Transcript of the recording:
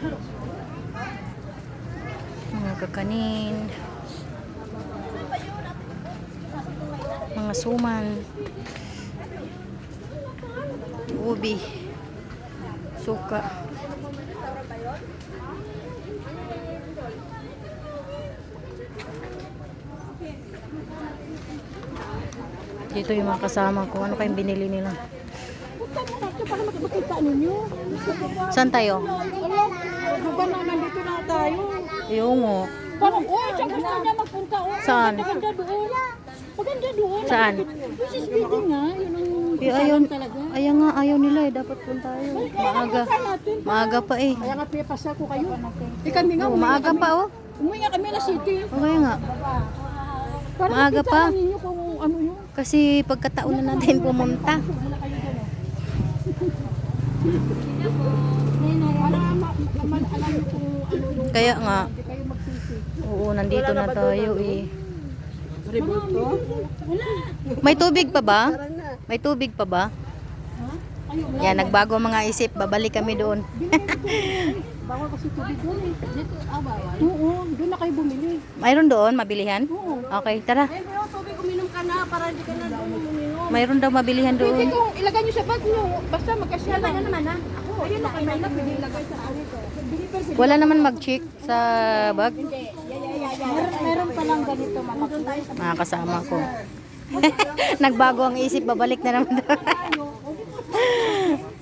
Mga kakanin. Mga suman. Ubi. Suka. Dito yung mga kasama ko. Ano kayong binili nila? Saan tayo? Wala, na nandito na tayo. Yung oh. Parang, oh, siya gusto niya magpunta. Oh, Saan? Maganda doon. Maganda doon. Saan? Mrs. Building nga. Yun ang Ay, ayaw, talaga. ayaw nga, ayaw nila eh. Dapat punta tayo. Maaga. Maaga pa eh. Kaya nga pinapasal ko kayo. Eh kami nga, Oh, maaga kami. pa oh. Umuwi nga kami na city. Okay nga. Para Maaga pa. ninyo kung ano yun. Kasi pagkataon na natin pumunta. Kaya nga, oo, nandito na tayo eh. May tubig pa ba? May tubig pa ba? Yan, nagbago ang mga isip. Babalik kami doon. Bawal kasi tubig doon eh. Dito, ah, bawal? Oo, doon na kayo bumili. Mayroon doon, mabilihan? Oo. Okay, tara. Eh, pero tubig uminom ka na para hindi ka na uminom. Mayroon daw mabilihan Pwede doon. kong ilagay nyo sa bag nyo. Basta magkasya lang. Ano naman ha? Ako, ayun na kayo na pwede ilagay sa ano ko. Deliver ko. Wala naman mag-check sa bag. Meron, meron pa lang ganito sa Mga kasama ko. Nagbago ang isip, babalik na naman daw.